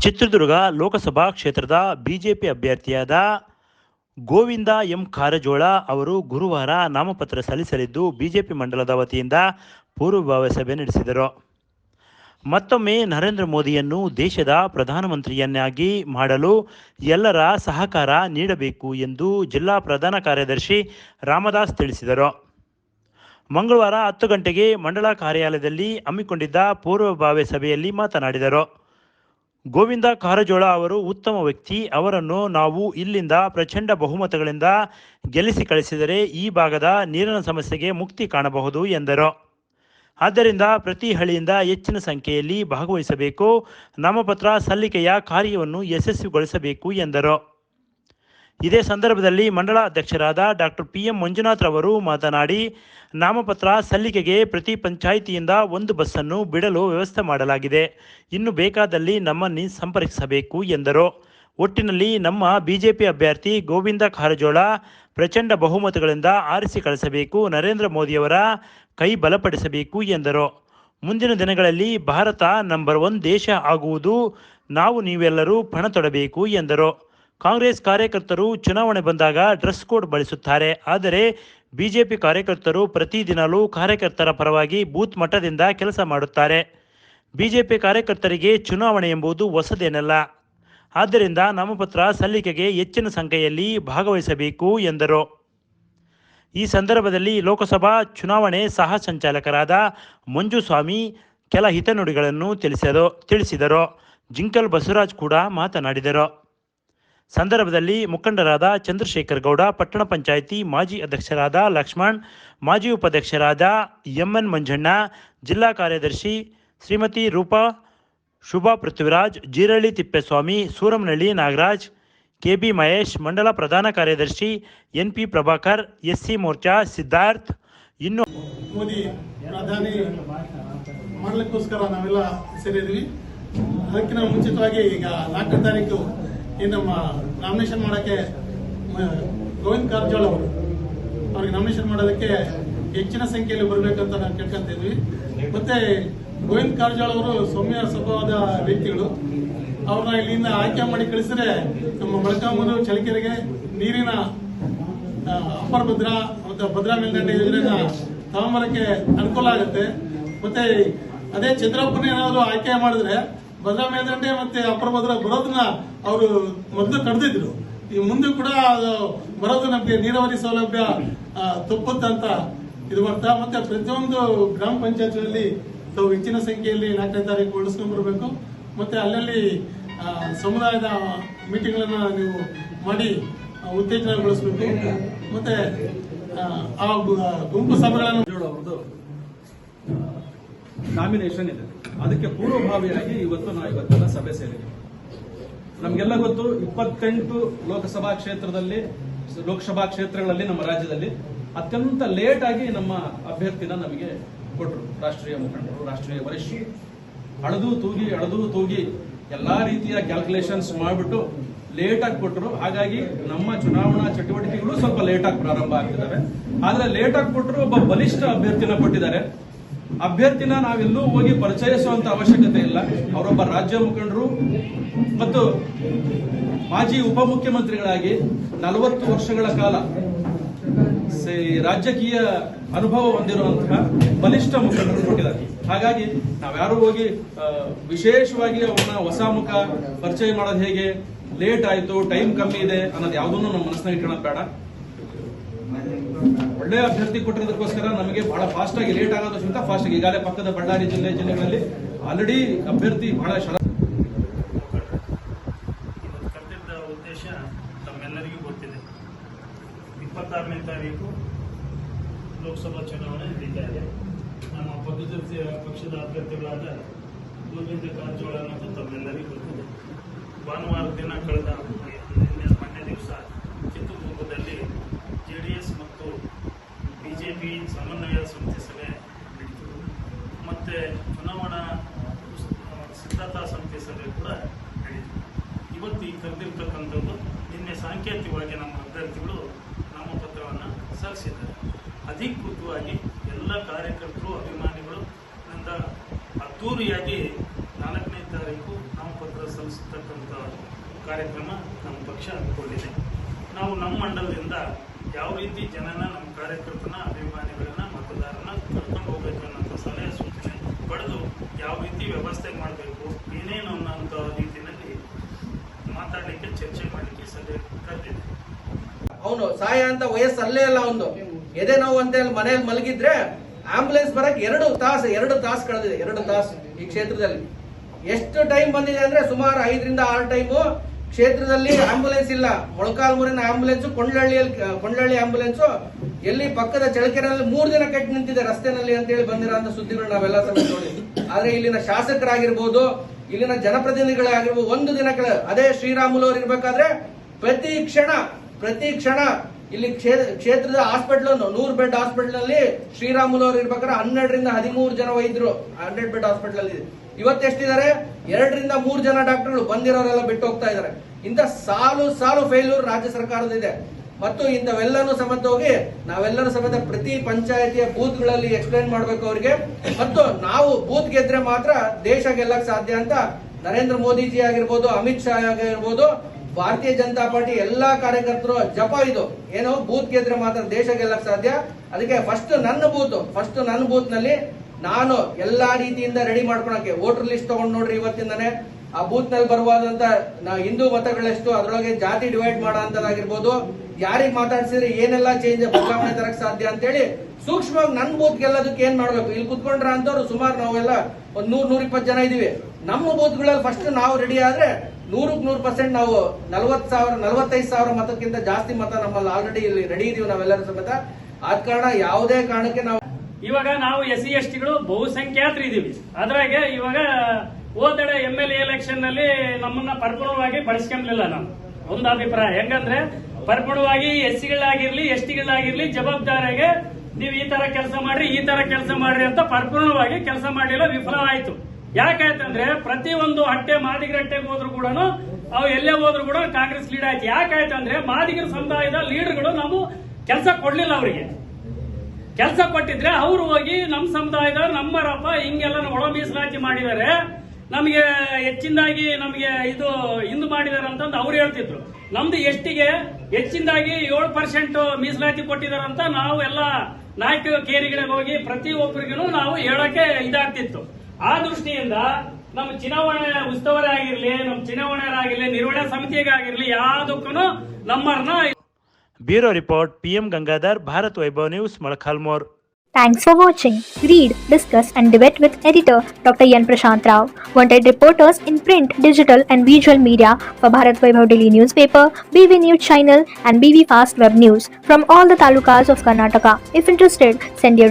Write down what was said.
ಚಿತ್ರದುರ್ಗ ಲೋಕಸಭಾ ಕ್ಷೇತ್ರದ ಬಿಜೆಪಿ ಅಭ್ಯರ್ಥಿಯಾದ ಗೋವಿಂದ ಎಂ ಕಾರಜೋಳ ಅವರು ಗುರುವಾರ ನಾಮಪತ್ರ ಸಲ್ಲಿಸಲಿದ್ದು ಬಿಜೆಪಿ ಮಂಡಲದ ವತಿಯಿಂದ ಪೂರ್ವಭಾವಿ ಸಭೆ ನಡೆಸಿದರು. ಮತ್ತೊಮ್ಮೆ ನರೇಂದ್ರ ಮೋದಿಯನ್ನು ದೇಶದ ಪ್ರಧಾನಮಂತ್ರಿಯನ್ನಾಗಿ ಮಾಡಲು ಎಲ್ಲರ ಸಹಕಾರ ನೀಡಬೇಕು ಎಂದು ಜಿಲ್ಲಾ ಪ್ರಧಾನ ಕಾರ್ಯದರ್ಶಿ ರಾಮದಾಸ್ ತಿಳಿಸಿದರು. ಮಂಗಳವಾರ ಹತ್ತು ಗಂಟೆಗೆ ಮಂಡಲ ಕಾರ್ಯಾಲಯದಲ್ಲಿ ಹಮ್ಮಿಕೊಂಡಿದ್ದ ಪೂರ್ವಭಾವಿ ಸಭೆಯಲ್ಲಿ ಮಾತನಾಡಿದರು. ಗೋವಿಂದ ಕಾರಜೋಳ ಅವರು ಉತ್ತಮ ವ್ಯಕ್ತಿ. ಅವರನ್ನು ನಾವು ಇಲ್ಲಿಂದ ಪ್ರಚಂಡ ಬಹುಮತಗಳಿಂದ ಗೆಲ್ಲಿಸಿ ಕಳಿಸಿದರೆ ಈ ಭಾಗದ ನೀರಿನ ಸಮಸ್ಯೆಗೆ ಮುಕ್ತಿ ಕಾಣಬಹುದು ಎಂದರು. ಆದ್ದರಿಂದ ಪ್ರತಿ ಹಳ್ಳಿಯಿಂದ ಹೆಚ್ಚಿನ ಸಂಖ್ಯೆಯಲ್ಲಿ ಭಾಗವಹಿಸಬೇಕು. ನಾಮಪತ್ರ ಸಲ್ಲಿಕೆಯ ಕಾರ್ಯವನ್ನು ಯಶಸ್ವಿಗೊಳಿಸಬೇಕು ಎಂದರು. ಇದೇ ಸಂದರ್ಭದಲ್ಲಿ ಮಂಡಳ ಅಧ್ಯಕ್ಷರಾದ ಡಾಕ್ಟರ್ ಪಿ ಎಂ ಮಂಜುನಾಥ್ ರವರು ಮಾತನಾಡಿ, ನಾಮಪತ್ರ ಸಲ್ಲಿಕೆಗೆ ಪ್ರತಿ ಪಂಚಾಯಿತಿಯಿಂದ ಒಂದು ಬಸ್ಸನ್ನು ಬಿಡಲು ವ್ಯವಸ್ಥೆ ಮಾಡಲಾಗಿದೆ. ಇನ್ನು ಬೇಕಾದಲ್ಲಿ ನಮ್ಮನ್ನು ಸಂಪರ್ಕಿಸಬೇಕು ಎಂದರು. ಒಟ್ಟಿನಲ್ಲಿ ನಮ್ಮ ಬಿಜೆಪಿ ಅಭ್ಯರ್ಥಿ ಗೋವಿಂದ ಕಾರಜೋಳ ಪ್ರಚಂಡ ಬಹುಮತಗಳಿಂದ ಆರಿಸಿ ಕಳಿಸಬೇಕು, ನರೇಂದ್ರ ಮೋದಿಯವರ ಕೈ ಬಲಪಡಿಸಬೇಕು ಎಂದರು. ಮುಂದಿನ ದಿನಗಳಲ್ಲಿ ಭಾರತ ನಂಬರ್ ಒನ್ ದೇಶ ಆಗುವುದು, ನಾವು ನೀವೆಲ್ಲರೂ ಪಣ ತೊಡಬೇಕು ಎಂದರು. ಕಾಂಗ್ರೆಸ್ ಕಾರ್ಯಕರ್ತರು ಚುನಾವಣೆ ಬಂದಾಗ ಡ್ರೆಸ್ ಕೋಡ್ ಬಳಸುತ್ತಾರೆ. ಆದರೆ ಬಿಜೆಪಿ ಕಾರ್ಯಕರ್ತರು ಪ್ರತಿದಿನಲೂ ಕಾರ್ಯಕರ್ತರ ಪರವಾಗಿ ಬೂತ್ ಮಟ್ಟದಿಂದ ಕೆಲಸ ಮಾಡುತ್ತಾರೆ. ಬಿಜೆಪಿ ಕಾರ್ಯಕರ್ತರಿಗೆ ಚುನಾವಣೆ ಎಂಬುದು ಹೊಸದೇನಲ್ಲ. ಆದ್ದರಿಂದ ನಾಮಪತ್ರ ಸಲ್ಲಿಕೆಗೆ ಹೆಚ್ಚಿನ ಸಂಖ್ಯೆಯಲ್ಲಿ ಭಾಗವಹಿಸಬೇಕು ಎಂದರು. ಈ ಸಂದರ್ಭದಲ್ಲಿ ಲೋಕಸಭಾ ಚುನಾವಣೆ ಸಹ ಸಂಚಾಲಕರಾದ ಮಂಜುಸ್ವಾಮಿ ಕೆಲ ಹಿತನುಡಿಗಳನ್ನು ತಿಳಿಸಿದರು ತಿಳಿಸಿದರು. ಜಿಂಕಲ್ ಬಸವರಾಜ್ ಕೂಡ ಮಾತನಾಡಿದರು. ಸಂದರ್ಭದಲ್ಲಿ ಮುಖಂಡರಾದ ಚಂದ್ರಶೇಖರ್ ಗೌಡ, ಪಟ್ಟಣ ಪಂಚಾಯಿತಿ ಮಾಜಿ ಅಧ್ಯಕ್ಷರಾದ ಲಕ್ಷ್ಮಣ್, ಮಾಜಿ ಉಪಾಧ್ಯಕ್ಷರಾದ ಎಂಎನ್ ಮಂಜಣ್ಣ, ಜಿಲ್ಲಾ ಕಾರ್ಯದರ್ಶಿ ಶ್ರೀಮತಿ ರೂಪಾ, ಶುಭಾ ಪೃಥ್ವಿರಾಜ್, ಜೀರಳ್ಳಿ ತಿಪ್ಪೇಸ್ವಾಮಿ ಸೂರಮನಹಳ್ಳಿ ನಾಗರಾಜ್, ಕೆಬಿ ಮಹೇಶ್, ಮಂಡಲ ಪ್ರಧಾನ ಕಾರ್ಯದರ್ಶಿ ಎನ್ಪಿ ಪ್ರಭಾಕರ್, ಎಸ್ಸಿ ಮೋರ್ಚಾ ಸಿದ್ಧಾರ್ಥ್, ಇನ್ನು ಮೋದಿ ಪ್ರಧಾನಿ ಮಾಡಲಿಕ್ಕೋಸ್ಕರ ನಾವೆಲ್ಲ ಸೇರಿದ್ವಿ ಅದಕ್ಕಿಂತ ಮುಂಚಿತವಾಗಿ ಈಗ ನಾಲ್ಕನೇ ತಾರೀಕು ನಮ್ಮ ನಾಮಿನೇಷನ್ ಮಾಡೋಕ್ಕೆ ಗೋವಿಂದ ಕಾರಜೋಳ ಅವರು. ಅವ್ರಿಗೆ ನಾಮಿನೇಷನ್ ಮಾಡೋದಕ್ಕೆ ಹೆಚ್ಚಿನ ಸಂಖ್ಯೆಯಲ್ಲಿ ಬರಬೇಕಂತ ನಾವು ಕೇಳ್ಕೊಂತಿದ್ವಿ ಮತ್ತೆ ಗೋವಿಂದ ಕಾರಜೋಳ ಅವರು ಸೌಮ್ಯ ಸ್ವಭಾವದ ವ್ಯಕ್ತಿಗಳು. ಅವ್ರನ್ನ ಇಲ್ಲಿಂದ ಆಯ್ಕೆ ಮಾಡಿ ಕಳಿಸಿದ್ರೆ ನಮ್ಮ ಮೊಳಕಾಮೂರು ಚಳಿಕೆರೆಗೆ ನೀರಿನ ಅಪ್ಪರ್ ಭದ್ರಾ ಮತ್ತು ಭದ್ರಾ ಮೇಲ್ದಂಡೆ ಯೋಜನೆನ ತಗೊಂಬರಕ್ಕೆ ಅನುಕೂಲ ಆಗುತ್ತೆ. ಮತ್ತೆ ಅದೇ ಚಂದ್ರಪ್ಪನ ಏನಾದರೂ ಆಯ್ಕೆ ಮಾಡಿದ್ರೆ ಭದ್ರಾ ಮೇಲ್ದಂಡೆ ಮತ್ತೆ ಅಪ್ರಭದ್ರ ಭದ್ರಾ ಬರೋದನ್ನ ಅವರು ಮೊದಲು ಕಡ್ದಿದ್ರು. ಈ ಮುಂದೆ ಕೂಡ ಬರೋದು ನಮಗೆ ನೀರಾವರಿ ಸೌಲಭ್ಯ ತಪ್ಪುತ್ತಂತ ಇದು ಬರ್ತಾ ಮತ್ತೆ ಪ್ರತಿಯೊಂದು ಗ್ರಾಮ ಪಂಚಾಯತ್ಗಳಲ್ಲಿ ತಾವು ಹೆಚ್ಚಿನ ಸಂಖ್ಯೆಯಲ್ಲಿ ನಾಲ್ಕನೇ ತಾರೀಕು ಉಳಿಸ್ಕೊಂಡ್ ಬರಬೇಕು. ಮತ್ತೆ ಅಲ್ಲಲ್ಲಿ ಸಮುದಾಯದ ಸಮುದಾಯದ ಮೀಟಿಂಗ್ಗಳನ್ನು ನೀವು ಮಾಡಿ ಉತ್ತೇಜನಗೊಳಿಸಬೇಕು ಮತ್ತೆ ಆ, ಗುಂಪು ಸಭೆಗಳನ್ನು ನಾಮಿನೇಷನ್ ಇದೆ. ಅದಕ್ಕೆ ಪೂರ್ವಭಾವಿಯಾಗಿ ಇವತ್ತು ನಾವು ಇವತ್ತೆಲ್ಲ ಸಭೆ ಸೇರಿದ್ದೀವಿ ನಮಗೆಲ್ಲ ಗೊತ್ತು, ಇಪ್ಪತ್ತೆಂಟು ಲೋಕಸಭಾ ಕ್ಷೇತ್ರದಲ್ಲಿ, ಲೋಕಸಭಾ ಕ್ಷೇತ್ರಗಳಲ್ಲಿ ನಮ್ಮ ರಾಜ್ಯದಲ್ಲಿ ಅತ್ಯಂತ ಲೇಟ್ ಆಗಿ ನಮ್ಮ ಅಭ್ಯರ್ಥಿನ ನಮಗೆ ಕೊಟ್ಟರು ರಾಷ್ಟ್ರೀಯ ಮುಖಂಡರು, ರಾಷ್ಟ್ರೀಯ ವರಿಷ್ಠರು. ಅಳದು ತೂಗಿ ಅಳದು ತೂಗಿ ಎಲ್ಲಾ ರೀತಿಯ ಕ್ಯಾಲ್ಕುಲೇಷನ್ಸ್ ಮಾಡಿಬಿಟ್ಟು ಲೇಟ್ ಆಗಿ ಕೊಟ್ಟರು ಹಾಗಾಗಿ ನಮ್ಮ ಚುನಾವಣಾ ಚಟುವಟಿಕೆಗಳು ಸ್ವಲ್ಪ ಲೇಟ್ ಆಗಿ ಪ್ರಾರಂಭ ಆಗ್ತಿದ್ದಾವೆ ಆದ್ರೆ ಲೇಟ್ ಆಗಿ ಕೊಟ್ಟರು ಒಬ್ಬ ಬಲಿಷ್ಠ ಅಭ್ಯರ್ಥಿನ ಕೊಟ್ಟಿದ್ದಾರೆ. ಅಭ್ಯರ್ಥಿನ ನಾವೆಲ್ಲೂ ಹೋಗಿ ಪರಿಚಯಿಸುವಂತ ಅವಶ್ಯಕತೆ ಇಲ್ಲ. ಅವರೊಬ್ಬ ರಾಜ್ಯ ಮುಖಂಡರು ಮತ್ತು ಮಾಜಿ ಉಪಮುಖ್ಯಮಂತ್ರಿಗಳಾಗಿ ನಲವತ್ತು ವರ್ಷಗಳ ಕಾಲ ರಾಜಕೀಯ ಅನುಭವ ಹೊಂದಿರುವಂತಹ ಬಲಿಷ್ಠ ಮುಖಂಡರು ಕೊಟ್ಟಿದ್ದಾರೆ ಹಾಗಾಗಿ ನಾವ್ಯಾರು ಹೋಗಿ ವಿಶೇಷವಾಗಿ ಅವನ್ನ ಹೊಸ ಮುಖ ಪರಿಚಯ ಮಾಡೋದು ಹೇಗೆ? ಲೇಟ್ ಆಯ್ತು, ಟೈಮ್ ಕಮ್ಮಿ ಇದೆ ಅನ್ನೋದು ಯಾವುದನ್ನು ನಮ್ಮ ಮನಸ್ಸಿನಾಗ ಇಟ್ಕೊಳ್ಳೋದು ಬೇಡ. ಒಳ್ಳೆ ಅಭ್ಯರ್ಥಿ ಕೊಟ್ಟಿರೋದಕ್ಕೋಸ್ಕರ ನಮಗೆ ಬಹಳ ಫಾಸ್ಟ್ ಆಗಿ ಲೇಟ್ ಆಗೋದಕ್ಕಿಂತ ಫಾಸ್ಟ್ ಆಗಿ ಈಗಾಗಲೇ ಪಕ್ಕದ ಬಳ್ಳಾರಿ ಜಿಲ್ಲೆ ಜಿಲ್ಲೆಗಳಲ್ಲಿ ಆಲ್ರೆಡಿ ಅಭ್ಯರ್ಥಿ ಬಹಳ ಶರ ಉದ್ದೇಶ ತಮ್ಮೆಲ್ಲರಿಗೂ ಗೊತ್ತಿದೆ. ಇಪ್ಪತ್ತಾರನೇ ತಾರೀಕು ಲೋಕಸಭಾ ಚುನಾವಣೆ ಇದೆ. ನಮ್ಮ ಪಕ್ಷದ ಪಕ್ಷದ ಅಭ್ಯರ್ಥಿಗಳಾದ ಗೋವಿಂದ ಕಾರಜೋಳ ಅನ್ನೋದು ತಮ್ಮೆಲ್ಲರಿಗೂ ಗೊತ್ತಿದೆ. ಭಾನುವಾರ ದಿನ ಕಳೆದ ನಿನ್ನೆ ಮೊನ್ನೆ ದಿವಸ ಚಿತ್ರದುರ್ಗದಲ್ಲಿ ಜೆ ಡಿ ಎಸ್ ಮತ್ತು ಬಿಜೆಪಿ ಸಮನ್ವಯ ಸಮಿತಿ ಸಭೆ ನಡೀತು ಮತ್ತೆ ಚುನಾವಣಾ ಸಿದ್ಧತಾ ಸಮಿತಿ ಸಭೆ ಕೂಡ ನಡೀತು ಇವತ್ತು ಈ ಕರೆದಿರ್ತಕ್ಕಂಥದ್ದು ನಿನ್ನೆ ಸಾಂಕೇತಿಕವಾಗಿ ನಮ್ಮ ಅಭ್ಯರ್ಥಿಗಳು ನಾಮಪತ್ರವನ್ನು ಸಲ್ಲಿಸಿದ್ದಾರೆ. ಅಧಿಕೃತವಾಗಿ ಎಲ್ಲ ಕಾರ್ಯಕರ್ತರು, ಅಭಿಮಾನಿಗಳು, ನಂದ ಅದ್ದೂರಿಯಾಗಿ ನಾಲ್ಕನೇ ತಾರೀಕು ನಾಮಪತ್ರ ಸಲ್ಲಿಸತಕ್ಕಂಥ ಕಾರ್ಯಕ್ರಮ ನಮ್ಮ ಪಕ್ಷ ಹಮ್ಮಿಕೊಂಡಿದೆ. ನಾವು ನಮ್ಮ ಮಂಡಲದಿಂದ ಯಾವ ರೀತಿ ಜನನ, ನಮ್ಮ ಕಾರ್ಯಕರ್ತನ, ಅಭಿಮಾನಿಗಳನ್ನ ಮತದಾರನ ಕರ್ಕೊಂಡು ಹೋಗಬೇಕು ಅನ್ನೋಂಥ ಸಲಹೆ, ಸೂಚನೆ ಪಡೆದು ಯಾವ ರೀತಿ ವ್ಯವಸ್ಥೆ ಮಾಡಬೇಕು, ಏನೇನು ಅನ್ನೋಂಥ ರೀತಿಯಲ್ಲಿ ಮಾತಾಡಲಿಕ್ಕೆ, ಚರ್ಚೆ ಮಾಡಲಿಕ್ಕೆ ಕರೆದಿದೆ ಅವನು ಸಹಾಯ ಅಂತ ವಯಸ್ಸಲ್ಲೇ ಅಲ್ಲ ಅವನು ಎದೆ ನೋವು ಅಂತ ಮನೆಯಲ್ಲಿ ಮಲಗಿದ್ರೆ ಆಂಬುಲೆನ್ಸ್ ಬರಕ್ ಎರಡು ತಾಸು ಎರಡು ತಾಸು ಕಳೆದಿದೆ, ಎರಡು ತಾಸು ಈ ಕ್ಷೇತ್ರದಲ್ಲಿ. ಎಷ್ಟು ಟೈಮ್ ಬಂದಿದೆ ಅಂದ್ರೆ ಸುಮಾರು ಐದರಿಂದ ಆರು ಟೈಮು ಕ್ಷೇತ್ರದಲ್ಲಿ ಆಂಬುಲೆನ್ಸ್ ಇಲ್ಲ. ಮೊಳಕಾಲ್ಮೂರಿನ ಆಂಬುಲೆನ್ಸ್ ಕೊಂಡ್ಲಹಳ್ಳಿಯಲ್ಲಿ ಕೊಂಡಳ್ಳಿ ಆಂಬುಲೆನ್ಸ್ ಎಲ್ಲಿ ಪಕ್ಕದ ಚಳಕೆರೆಯಲ್ಲಿ ಮೂರು ದಿನ ಕೆಟ್ಟು ನಿಂತಿದೆ ರಸ್ತೆನಲ್ಲಿ ಅಂತ ಹೇಳಿ ಬಂದಿರೋ ಸುದ್ದಿಗಳು ನಾವೆಲ್ಲ ನೋಡಿ ಆದ್ರೆ ಇಲ್ಲಿನ ಶಾಸಕರಾಗಿರ್ಬೋದು, ಇಲ್ಲಿನ ಜನಪ್ರತಿನಿಧಿಗಳೇ ಆಗಿರ್ಬೋದು ಒಂದು ದಿನ ಅದೇ ಶ್ರೀರಾಮುಲು ಅವ್ರು ಇರ್ಬೇಕಾದ್ರೆ ಪ್ರತಿ ಕ್ಷಣ ಪ್ರತಿ ಕ್ಷಣ ಇಲ್ಲಿ ಕ್ಷೇ- ಕ್ಷೇತ್ರದ ಹಾಸ್ಪಿಟಲ್ ನೂರು ಬೆಡ್ ಹಾಸ್ಪಿಟಲ್ ಅಲ್ಲಿ ಶ್ರೀರಾಮುಲು ಅವರು ಇರ್ಬೇಕಾದ್ರೆ ಹನ್ನೆರಡರಿಂದ ಹದಿಮೂರು ಜನ ವೈದ್ಯರು ಹಂಡ್ರೆಡ್ ಬೆಡ್ ಹಾಸ್ಪಿಟಲ್ ಅಲ್ಲಿ ಇವತ್ತು ಎಷ್ಟಿದ್ದಾರೆ? ಎರಡರಿಂದ ಮೂರು ಜನ ಡಾಕ್ಟರ್ಗಳು ಬಂದಿರೋರೆಲ್ಲ ಬಿಟ್ಟು ಹೋಗ್ತಾ ಇದ್ದಾರೆ. ಇಂತ ಸಾಲು ಸಾಲು ಫೇಲ್ಯೂರ್ ರಾಜ್ಯ ಸರ್ಕಾರದ ಇದೆ ಮತ್ತು ಇಂಥವೆಲ್ಲನೂ ಸಮೇತ ಹೋಗಿ ನಾವೆಲ್ಲರೂ ಸಮೇತ ಪ್ರತಿ ಪಂಚಾಯತಿಯ ಬೂತ್ಗಳಲ್ಲಿ ಎಕ್ಸ್ಪ್ಲೈನ್ ಮಾಡಬೇಕು ಅವರಿಗೆ. ಮತ್ತು ನಾವು ಬೂತ್ ಗೆದ್ರೆ ಮಾತ್ರ ದೇಶ ಗೆಲ್ಲಕ್ಕೆ ಸಾಧ್ಯ ಅಂತ ನರೇಂದ್ರ ಮೋದಿಜಿ ಆಗಿರ್ಬೋದು, ಅಮಿತ್ ಶಾ ಆಗಿರ್ಬೋದು ಭಾರತೀಯ ಜನತಾ ಪಾರ್ಟಿ ಎಲ್ಲಾ ಕಾರ್ಯಕರ್ತರು ಜಪ ಇದು. ಏನು ಬೂತ್ ಗೆದ್ರೆ ಮಾತ್ರ ದೇಶ ಗೆಲ್ಲಕ್ ಸಾಧ್ಯ. ಅದಕ್ಕೆ ಫಸ್ಟ್ ನನ್ನ ಬೂತ್ ಫಸ್ಟ್ ನನ್ನ ಬೂತ್ನಲ್ಲಿ ನಾನು ಎಲ್ಲಾ ರೀತಿಯಿಂದ ರೆಡಿ ಮಾಡ್ಕೊಳಕ್ಕೆ ವೋಟರ್ ಲಿಸ್ಟ್ ತಗೊಂಡ್ ನೋಡ್ರಿ ಇವತ್ತಿಂದಾನೆ. ಆ ಬೂತ್ನಲ್ಲಿ ಬರುವಾದಂತ ನಾ ಹಿಂದೂ ಮತಗಳೆಷ್ಟು ಅದರೊಳಗೆ ಜಾತಿ ಡಿವೈಡ್ ಮಾಡೋ ಯಾರಿಗೆ ಮಾತಾಡ್ಸಿದ್ರೆ ಏನೆಲ್ಲ ಚೇಂಜ್ ಬದಲಾವಣೆ ತರಕ್ ಸಾಧ್ಯ ಅಂತೇಳಿ ಸೂಕ್ಷ್ಮವಾಗಿ ನನ್ ಬೂತ್ ಗೆಲ್ಲೋದಕ್ಕೆ ಏನ್ ಮಾಡ್ಬೇಕು? ಇಲ್ಲಿ ಕುತ್ಕೊಂಡ್ರ ಅಂತವ್ರು ಸುಮಾರು ನಾವೆಲ್ಲ ಒಂದ್ ನೂರ್ ನೂರ ಇಪ್ಪತ್ತು ಜನ ಇದೀವಿ. ನಮ್ಮ ಬೂತ್ಗಳಲ್ಲಿ ಫಸ್ಟ್ ನಾವು ರೆಡಿ ಆದ್ರೆ ನೂರಕ್ಕೆ ನೂರು ಪರ್ಸೆಂಟ್ ನಾವು ನಲವತ್ ಸಾವಿರ, ನಲವತ್ತೈದು ಸಾವಿರ ಮತಕ್ಕಿಂತ ಜಾಸ್ತಿ ಮತ ನಮ್ಮಲ್ಲಿ ಆಲ್ರೆಡಿ ಇಲ್ಲಿ ರೆಡಿ ಇದೀವಿ ನಾವೆಲ್ಲರೂ ಸಮೇತ. ಆದ ಕಾರಣ ಯಾವುದೇ ಕಾರಣಕ್ಕೆ ನಾವು ಇವಾಗ ನಾವು ಎಸ್ ಸಿ ಎಸ್ ಟಿಗಳು ಬಹುಸಂಖ್ಯಾತರು ಇದೀವಿ. ಅದ್ರಾಗೆ ಇವಾಗ ಹೋದಡೆ ಎಂ ಎಲ್ ಎಲೆಕ್ಷನ್ನಲ್ಲಿ ನಮ್ಮನ್ನ ಪರಿಪೂರ್ಣವಾಗಿ ಬಳಸ್ಕೊಂಡ್ಲಿಲ್ಲ ನಾವು. ಒಂದು ಅಭಿಪ್ರಾಯ. ಹೆಂಗಂದ್ರೆ ಪರ್ಪೂರ್ಣವಾಗಿ ಎಸ್ ಸಿಗಳಾಗಿರ್ಲಿ ಎಸ್ ಟಿಗಳಾಗಿರ್ಲಿ ಜವಾಬ್ದಾರಿಗೆ ನೀವು ಈ ತರ ಕೆಲಸ ಮಾಡ್ರಿ, ಈ ತರ ಕೆಲಸ ಮಾಡ್ರಿ ಅಂತ ಪರಿಪೂರ್ಣವಾಗಿ ಕೆಲಸ ಮಾಡಿಲ್ಲ ವಿಫಲವಾಯ್ತು. ಯಾಕಾಯ್ತಂದ್ರೆ ಪ್ರತಿ ಒಂದು ಹಟ್ಟೆ ಮಾದಿಗರಟ್ಟೆಗೆ ಹೋದ್ರು ಕೂಡ ಅವು ಎಲ್ಲೇ ಹೋದ್ರು ಕೂಡ ಕಾಂಗ್ರೆಸ್ ಲೀಡ್ ಆಯ್ತು. ಯಾಕಾಯ್ತು ಅಂದ್ರೆ ಮಾದಿಗರ ಸಮುದಾಯದ ಲೀಡರ್ಗಳು ನಾವು ಕೆಲಸ ಕೊಡ್ಲಿಲ್ಲ ಅವರಿಗೆ. ಕೆಲಸ ಕೊಟ್ಟಿದ್ರೆ ಅವ್ರು ಹೋಗಿ ನಮ್ಮ ಸಮುದಾಯದ ನಮ್ಮರಪ್ಪ ಹಿಂಗೆಲ್ಲ ಒಳ ಮೀಸಲಾತಿ ಮಾಡಿದ್ದಾರೆ ನಮಗೆ ಹೆಚ್ಚಿನದಾಗಿ ನಮಗೆ ಇದು ಹಿಂದ್ ಮಾಡಿದಾರೆ ಅಂತಂದು ಅವ್ರು ಹೇಳ್ತಿದ್ರು. ನಮ್ದು ಎಷ್ಟಿಗೆ ಹೆಚ್ಚಿನದಾಗಿ ಏಳು ಪರ್ಸೆಂಟ್ ಮೀಸಲಾತಿ ಕೊಟ್ಟಿದ್ದಾರೆ ಅಂತ ನಾವು ಎಲ್ಲ ನಾಯಕ ಕೇರಿಗಳಿಗೆ ಹೋಗಿ ಪ್ರತಿ ಒಬ್ಬರಿಗೂ ನಾವು ಹೇಳಕ್ಕೆ ಇದಾಗ್ತಿತ್ತು. ಆ ದೃಷ್ಟಿಯಿಂದ ನಮ್ಮ ಚುನಾವಣೆ ಉತ್ಸವರಾಗಿರ್ಲಿ ಆಗಿರ್ಲಿ ನಮ್ಮ ಚುನಾವಣೆಯರಾಗಿರ್ಲಿ ನಿರ್ವಹಣಾ ಸಮಿತಿಗಾಗಿರ್ಲಿ ಯಾವುದಕ್ಕೂ ನಮ್ಮನ್ನ bureau report PM Gangadhar Bharat Vaibhav news Molakalmuru Thanks for watching. Read, discuss, and debate with editor Dr. Yan Prashant Rao. Wanted reporters in print, digital, and visual media for Bharat Vaibhav Daily Newspaper, BV News Channel, and BV Fast Web News from all the talukas of Karnataka. If interested, send your